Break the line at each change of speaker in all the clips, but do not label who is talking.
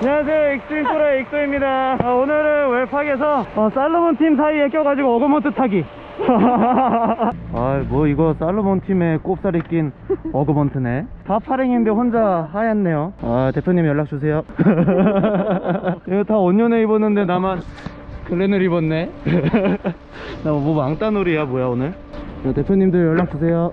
안녕하세요 익스트림 소라의 익소입니다. 아, 오늘은 웰팍에서 어, 살로몬 팀 사이에 껴가지고 어그먼트 타기. 아뭐 이거 살로몬 팀에 꼽살이 낀 어그먼트네. 파파랭인데 혼자 하얗네요. 아 대표님 연락 주세요. 이거 다 온년에 입었는데 나만 글렌을 입었네. 나뭐 왕따놀이야 뭐야 오늘? 야, 대표님들 연락 주세요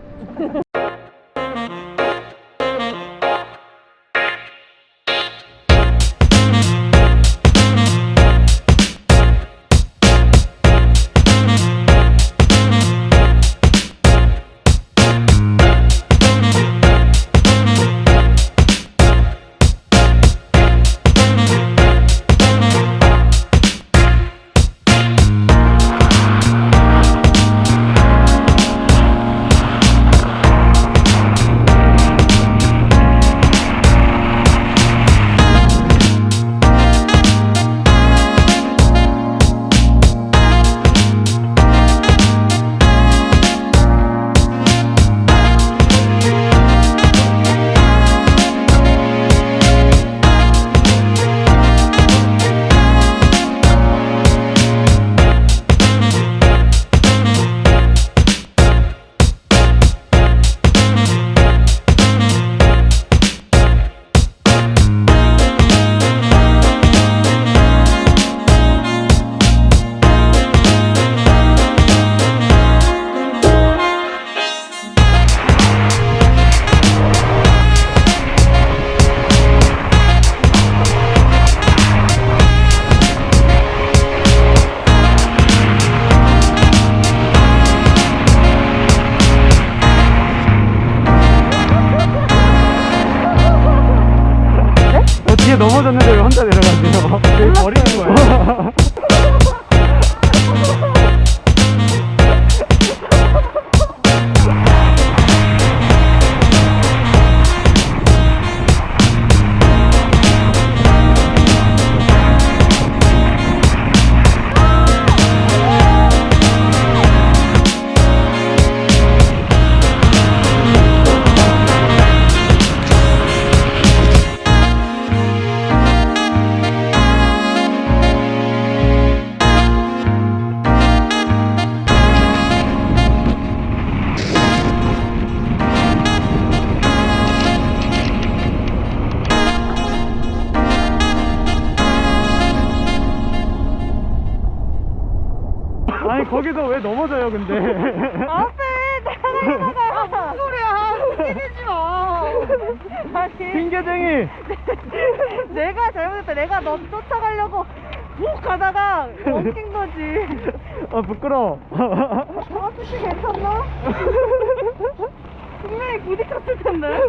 뒤에 넘어졌는데 왜 혼자 내려가세요? 왜 버리는 거야? 아니 거기서 왜 넘어져요 근데?
앞에 내가 무슨 소리야? 움직이지 마. 아니.
핑계쟁이!
내가 잘못했다. 내가 너 쫓아가려고 훅 가다가 엉킨 거지.
아 부끄러워.
아저씨 괜찮나? 분명히 부딪혔을 텐데